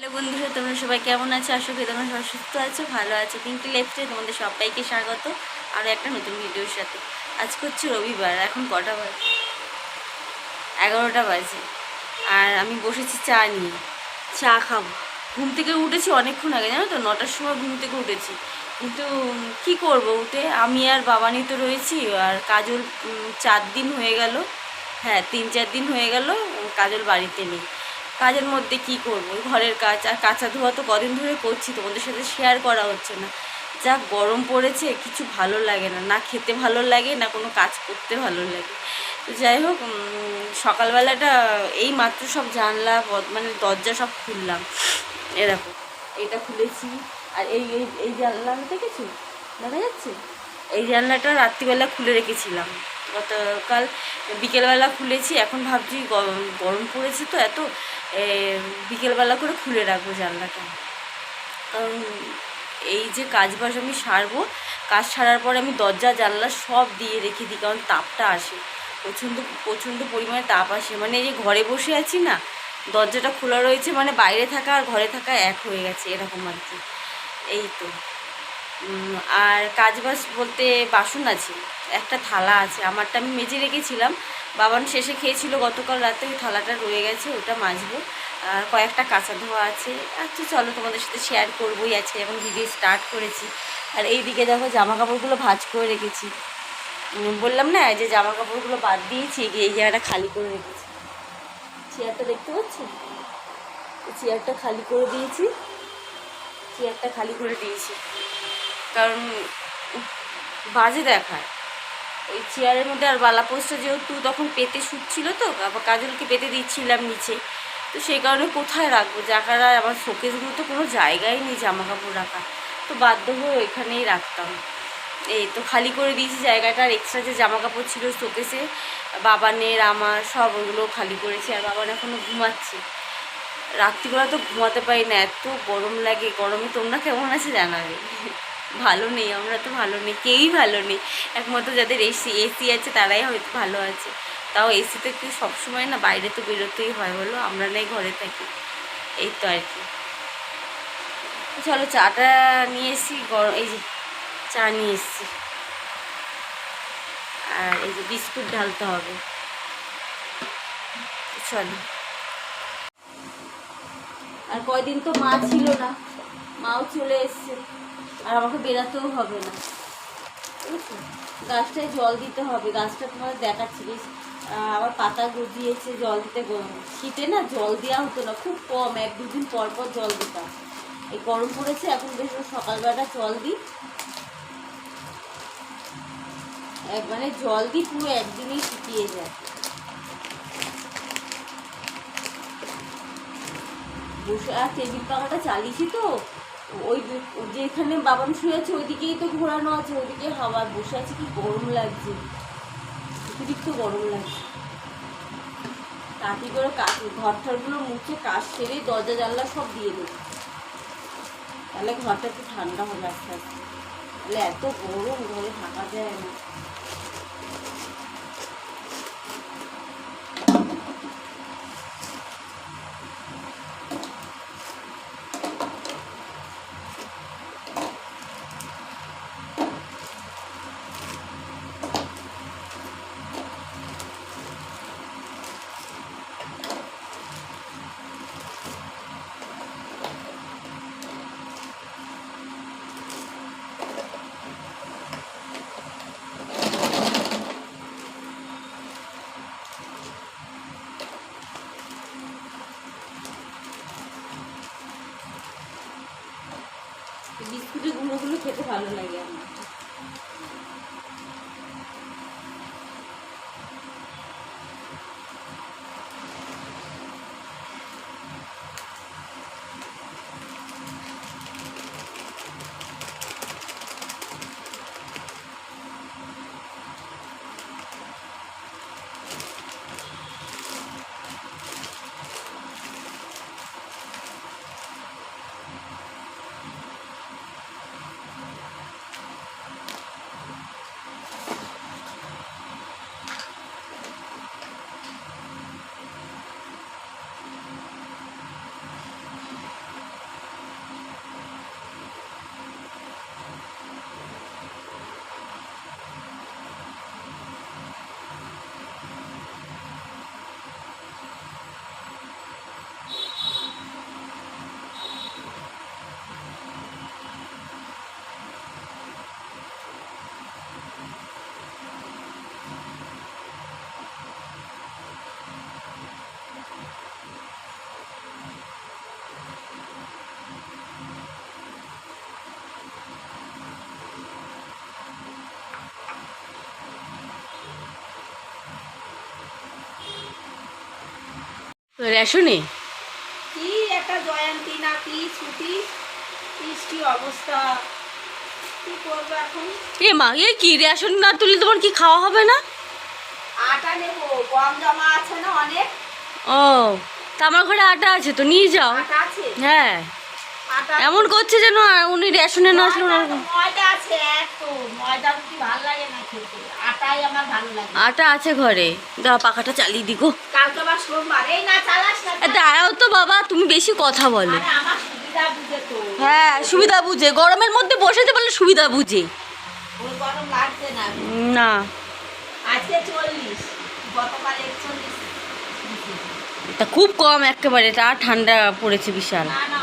Hello বন্ধুরা, তোমরা সবাই কেমন আছো? আশা করি তোমরা সবাই সুস্থ আছো, ভালো আছো। কিন্তু লেফটে তোমাদের সবাইকে স্বাগত আর একটা নতুন ভিডিওর সাথে। আজকে হচ্ছে রবিবার, এখন কটা বাজে? এগারোটা বাজে। আর আমি বসেছি চা নিয়ে, চা খাব। ঘুম থেকে উঠেছি অনেকক্ষণ আগে, জানো তো? নটার সময় ঘুম থেকে উঠেছি। কিন্তু কি করব? উঠে আমি আর বাবানি তো রয়েছি, আর কাজল চার দিন হয়ে গেল। হ্যাঁ তিন চার দিন হয়ে গেল কাজল বাড়িতে নেই। কাজের মধ্যে কি করব? ঘরের কাজ আর কাঁচা ধোয়া তো কদিন ধরে করছি, তোমাদের সাথে শেয়ার করা হচ্ছে না। যা গরম পড়েছে, কিছু ভালো লাগে না। না খেতে ভালো লাগে, না কোনো কাজ করতে ভালো লাগে। তো যাই হোক সকালবেলাটা এই মাত্র সব জানলা মানে দরজা সব খুললাম। এরকম এটা খুলেছি। আর এই এই এই জানলাটা দেখেছ? দেখা যাচ্ছে? এই জানলাটা রাত্রিবেলা খুলে রেখেছিলাম। গতকাল বিকেলবেলা খুলেছি, এখন ভাবছি গরম পড়েছে তো এত বিকেলবেলা করে খুলে রাখব জানলাটা। কারণ এই যে কাজ বাজ আমি সারবো, কাজ সারার পরে আমি দরজা, জানলা সব দিয়ে রেখে দিই, কারণ তাপটা আসে। প্রচণ্ড প্রচণ্ড পরিমাণে তাপ আসে। মানে এই যে ঘরে বসে আছি না, দরজাটা খোলা রয়েছে মানে বাইরে থাকা আর ঘরে থাকা এক হয়ে গেছে, এরকম আর কি। এই তো। আর কাজ বাজ বলতে বাসন আছে, একটা থালা আছে, আমারটা আমি মেজে রেখেছিলাম। বাবান শেষে খেয়েছিল, গতকাল রাতে ওই থালাটা রয়ে গেছে, ওটা মাজবো। আর কয়েকটা কাঁচা ধোয়া আছে। আচ্ছা চলো তোমাদের সাথে শেয়ার করবোই, আজকে এখন ভিডিও স্টার্ট করেছি। আর এই দিকে দেখো জামা কাপড়গুলো ভাঁজ করে রেখেছি। বললাম না যে জামা কাপড়গুলো বাদ দিয়েছি এই জায়গাটা খালি করে রেখেছি। চেয়ারটা দেখতে পাচ্ছি? চেয়ারটা খালি করে দিয়েছি। চেয়ারটা খালি করে দিয়েছি। কারণ বাজে দেখায়। ওই চেয়ারের মধ্যে আর বালা পোস্টটা যেহেতু তখন পেতে শুচ্ছিল তো, আবার কাজলকে পেতে দিচ্ছিলাম নিচে। তো সেই কারণে কোথায় রাখব? জায়গাটা আমার শোকেসগুলো তো কোনো জায়গায় নেই জামা কাপড় রাখা তো বাধ্য হয়ে ওইখানেই রাখতাম। এই তো খালি করে দিয়েছি জায়গাটা এক্সট্রা যে জামা কাপড় ছিল শোকেসে, বাবানের, আমার, সব ওগুলো খালি করেছি আর বাবান এখনও ঘুমাচ্ছে। রাত্রিবেলা তো ঘুমাতে পারি না, এত গরম লাগে। গরমে তোমরা কেমন আছে জানাবে। ভালো নেই, আমরা তো ভালো নেই, কেউই ভালো নেই। একমাত্র যাদের এসি এসি আছে তারাই হয়তো ভালো আছে। তাও এসিতে কি সবসময় না বাইরে তো বেরোতেই হয় বলো? আমরা নাই ঘরে থাকি। এই তো আর কি। চলো চাটা নিয়ে এসছি গরম, এই যে চা নিয়ে এসছি। আর এই যে বিস্কুট ঢালতে হবে। চলো। আর কয়দিন তো মা ছিল না, মাও চলে এসছে। আর আমাকে বেরাতেও হবে না। গাছটায় জল দিতে হবে। গাছটা তোমার দেখাচ্ছি, বেশ আবার পাতা গজিয়েছে, জল দিতে শীতে না জল দেওয়া হতো না, খুব কম, এক দুদিন পর পর জল দিতাম। এই গরম পড়েছে, এখন বেশ সকালবেলা জল দিই। মানে জল দিই, পুরো একদিনেই শুকিয়ে যায়। বসে আর টেবিল পাখাটা চালিয়েছি তো। ওই যেখানে বাবান শুয়ে আছে, ওইদিকেই তো ঘোরানো আছে, ওইদিকে হাওয়া, বসে আছে, কি গরম লাগছে। অতিরিক্ত গরম লাগছে। তাঁতি করে কাজ ঘর ঠরগুলো মুছে কাজ সেরে দরজা, জানলা সব দিয়ে দেবো। তাহলে ঘরটা একটু ঠান্ডা হবে আস্তে আস্তে। তাহলে এত গরম, ঘরে থাকা যায় না। গুঁড়োগুলো খেতে ভালো লাগে আমার। রেশনে? কি একটা জয়ন্তী না কি ছুটি? কি অবস্থা। কি করব এখন? এ মা এ কি রেশন না তুললে তোমার কি খাওয়া হবে না? আটা নেব। গম জমা আছে না অনেক? ও তা আমার ঘরে আটা আছে তো নিয়ে যাও। আছে? হ্যাঁ। এমন করছে যেন উনি রেশনে না আসলো না। ময়দা- আছে ময়দা রুটি ভালো লাগে না খেতে। আটাই আমার ভালো লাগে। আটা আছে ঘরে। দা পাখাটা চালিয়ে দিগো কালকে আবার সোমবার এই না চালাস না দাঁড়াও তো বাবা তুমি বেশি কথা বলো। আমার সুবিধা বুঝে তো। হ্যাঁ সুবিধা বুঝে। গরমের মধ্যে বসেতে পারলে সুবিধা বুঝে। ওই গরম লাগছে না। না। আজকে চল্লিশ গতকাল একচল্লিশ তা খুব কম একেবারে এটা আর ঠান্ডা পড়েছে বিশাল। না না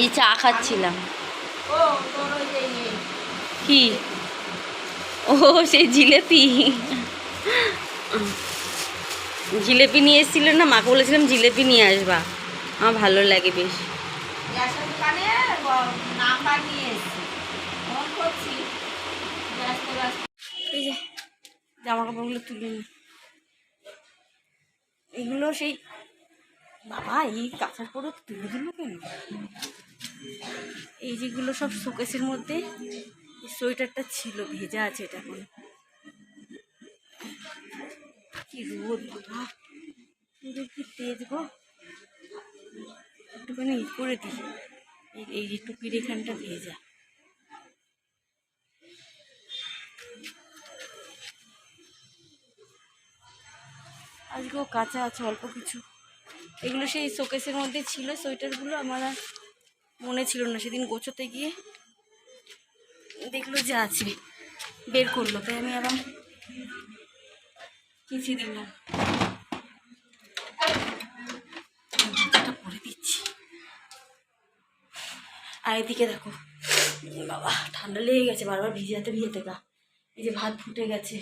এই চা খাচ্ছিলাম। ও তোর ওই যে ইয়ে, কি? ও সেই জিলেপি। জিলেপি নিয়ে এসেছিল না? মাকে বলেছিলাম জিলেপি নিয়ে আসবা। আমার ভালো লাগে বেশ। জামা কাপড়গুলো তুলে নি। এগুলো সেই বাবা এই কাঁচার পরে তুলে দিল কেন? এই যেগুলো সব শোকেসের মধ্যে সোয়েটারটা ছিল, ভেজা আছে এটা এখন। কি রোদ কি তেজ গো। একটুখানি ই করে দিই। এই- এই যে টুপির এখানটা ভেজা। আজকেও কাঁচা আছে, অল্প কিছু। এগুলো সেই শোকেসের মধ্যে ছিল, সোয়েটারগুলো আমার আর মনে ছিল না। সেদিন গোছোতে গিয়ে দেখল যে আছে, বের করল। তাই আমি আবার কিছু জুতোটা পরে দিচ্ছি। আর এদিকে দেখো, বাবা, ঠান্ডা লেগে গেছে, বারবার ভিজাতে ভিজাতে গা। এই যে ভাত ফুটে গেছে,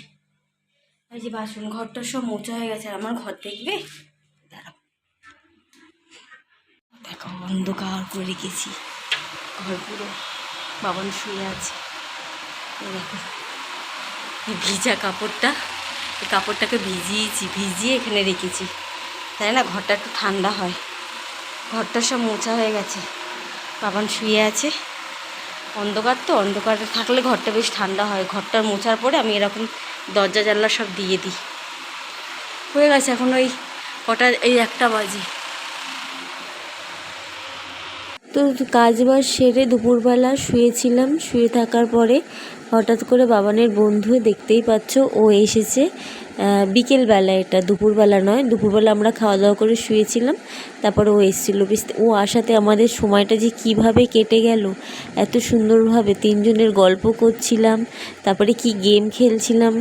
এই যে বাসন, ঘরটা সব মোচা হয়ে গেছে, আর আমার ঘর দেখবে? দাঁড়াও। দেখো, অন্ধকার করে রেখেছি, ঘর পুরো বাবান শুয়ে আছে। ভিজা কাপড়টা, এই কাপড়টাকে ভিজিয়েছি, ভিজিয়ে এখানে রেখেছি। তাই না? ঘরটা একটু ঠান্ডা হয়। ঘরটা সব মোছা হয়ে গেছে। বাবান শুয়ে আছে। অন্ধকার তো, অন্ধকারে থাকলে ঘরটা বেশ ঠান্ডা হয়। ঘরটার মোছার পরে আমি এরকম দরজা, জানলা সব দিয়ে দিই। হয়ে গেছে এখন ওই কটা, এই একটা বাজে। তো কাজ বাজ সেরে দুপুরবেলা শুয়েছিলাম। শুয়ে থাকার পরে হঠাৎ করে বাবানের বন্ধু দেখতেই পাচ্ছ ও এসেছে। বিকেলবেলা, এটা দুপুরবেলা নয়। দুপুরবেলা আমরা খাওয়া দাওয়া করে শুয়েছিলাম। তারপরে ও এসেছিল। ও আসাতে আমাদের সময়টা যে কীভাবে কেটে গেল, এত সুন্দরভাবে তিনজনের গল্প করছিলাম, তারপরে কি গেম খেলছিলাম।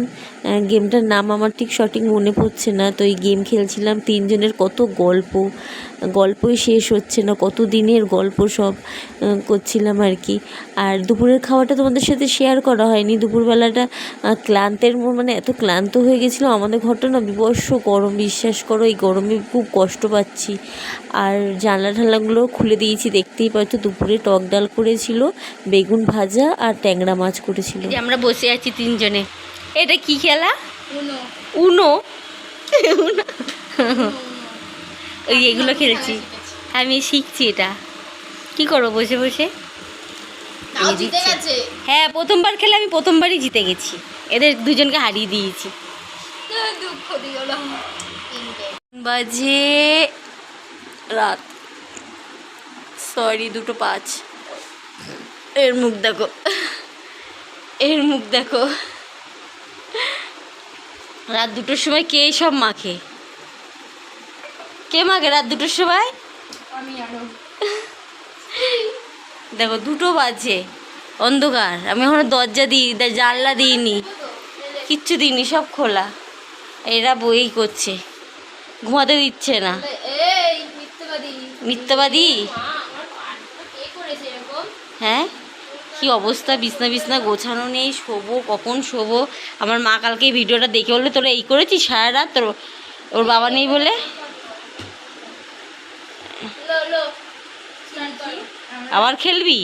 গেমটার নাম আমার ঠিক সঠিক মনে পড়ছে না। তো এই গেম খেলছিলাম, তিনজনের কত গল্প, গল্পই শেষ হচ্ছে না, কত দিনের গল্প সব করছিলাম আর কি। আর দুপুরের খাওয়াটা তোমাদের সাথে শেয়ার করা হয়নি। দুপুরবেলাটা ক্লান্তের মানে এত ক্লান্ত হয়ে গেছিল আমাদের ঘরটা না বিবর্ষ গরম বিশ্বাস করো এই গরমে খুব কষ্ট পাচ্ছি। আর জানলা ঠানলাগুলো খুলে দিয়েছি দেখতেই পাচ্ছ দুপুরে টক ডাল করেছিল বেগুন ভাজা আর ট্যাংরা মাছ করেছিল। যে আমরা বসে আছি তিনজনে। এটা কি খেলা? উনো। উনো? ওই এগুলো খেলছি। আমি শিখছি এটা। কি করব বসে বসে। হ্যাঁ প্রথমবার খেলে আমি প্রথমবারই জিতে গেছি। এদের দুজনকে হারিয়ে দিয়েছি। দুঃখ বাজে রাত। সরি দুটো পাঁচ। এর মুখ দেখো। এর মুখ দেখো। রাত দুটোর সময় কে সব মাখে? কে মাখে রাত দুটোর সময়? আমি দেখো দুটো বাজে। অন্ধকার। আমি এখনও দরজা দিই জানলা দিইনি। কিচ্ছু দিইনি সব খোলা। এরা বই করছে। ঘুমাতে দিচ্ছে না। এই মিথ্যাবাদী। হ্যাঁ? কি অবস্থা? বিছনা বিছনা গোছানো নেই শোবো কখন শোবো? আমার মা কালকে ভিডিওটা দেখে বললে তোরা এই করেছিস সারা রাত? তোর ওর বাবা নেই বলে? আবার খেলবি?